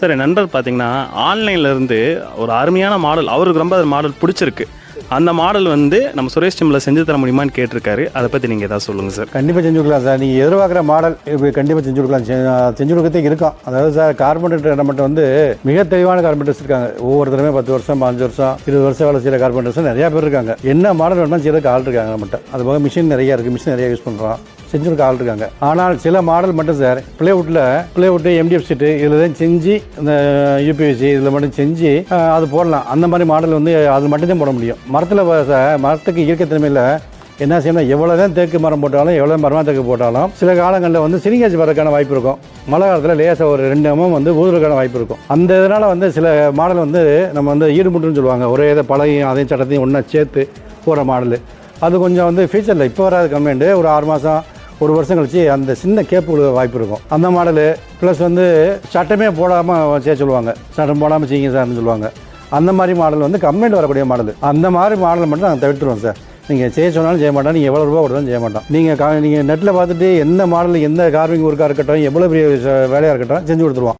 Sir என் நண்பர் பார்த்தீங்கன்னா ஆன்லைன்லேருந்து ஒரு அருமையான மாடல் அவருக்கு ரொம்ப அது மாடல் பிடிச்சிருக்கு. அந்த மாடல் வந்து நம்ம சுரேஷ் டீமில் செஞ்சு தர முடியுமான்னு கேட்டிருக்காரு. அதை பற்றி நீங்கள் ஏதாவது சொல்லுங்கள் சார். கண்டிப்பாக செஞ்சு கொடுக்கலாம் சார். நீங்கள் எதிர்பார்க்குற மாடல் இப்போ கண்டிப்பாக செஞ்சு கொடுக்கலாம். செஞ்சு கொடுக்கறதே இருக்கும் அதாவது சார் கார்பெண்டர் நம்மகிட்ட வந்து மிக தெளிவான கார்பெண்டர்ஸ் இருக்காங்க. ஒவ்வொருத்தருமே பத்து வருஷம் பாஞ்சு வருஷம் இருபது வருஷம் வேலை செய்கிற கார்பெண்டர்ஸ் நிறையா பேர் இருக்காங்க. என்ன மாடல் வேணுமா செய்யறதுக்கு ஆள் இருக்காங்க நம்மகிட்ட. அது போக மிஷின் நிறையா இருக்குது மிஷின் நிறையா யூஸ் பண்ணுறோம் செஞ்சுருக்க ஆள் இருக்காங்க. ஆனால் சில மாடல் மட்டும் சார். பிளேவுட்டில் பிளேவுட்டு எம்டிஎஃப் சீட்டு இதில் தான் செஞ்சு இந்த யூபிஎஸ்சி இதில் மட்டும் செஞ்சு அது போடலாம். அந்த மாதிரி மாடல் வந்து அது மட்டும் தான் போட முடியும். மரத்தில் மரத்துக்கு இயற்கை தன்மையில் என்ன செய்யணும்? எவ்வளோ தான் தேக்கு மரம் போட்டாலும் எவ்வளோ மரமாக தேக்கு போட்டாலும் சில காலங்களில் வந்து சிரிங்காச்சு வரதுக்கான வாய்ப்பு இருக்கும். மழை காலத்தில் லேசாக ஒரு ரெண்டு அம்மா வந்து ஊதுறதுக்கான வாய்ப்பு இருக்கும். அந்த இதனால் வந்து சில மாடல் வந்து நம்ம வந்து ஈடுமுட்டுன்னு சொல்லுவாங்க. ஒரே இதை பழையும் அதையும் சட்டத்தையும் ஒன்றா சேர்த்து போகிற மாடலு. அது கொஞ்சம் வந்து ஃபியூச்சரில் இப்போ வராது கம்ப்ளைண்ட்டு ஒரு ஆறு மாதம் ஒரு வருஷம் கழிச்சு அந்த சின்ன கேப்பு விழுக வாய்ப்பு இருக்கும். அந்த மாடலு ப்ளஸ் வந்து சட்டமே போடாமல் செய்ய சொல்லுவாங்க. சட்டம் போடாமல் செய்யுங்க சார்னு சொல்லுவாங்க. அந்த மாதிரி மாடல் வந்து கம்ப்ளைண்ட் வரக்கூடிய மாடல். அந்த மாதிரி மாடல் மட்டும் நாங்கள் தவிர்த்துருவோம் சார். நீங்கள் செய்ய சொன்னாலும் செய்ய மாட்டோம் நீங்கள் எவ்வளோ ரூபா கொடுத்தாலும் செய்ய மாட்டோம். நீங்கள் கா நீங்கள் நெட்டில் பார்த்துட்டு எந்த மாடல் எந்த கார்விங் ஒர்க்காக இருக்கட்டும் எவ்வளோ பெரிய வேலையாக இருக்கட்டும் செஞ்சு கொடுத்துருவோம்.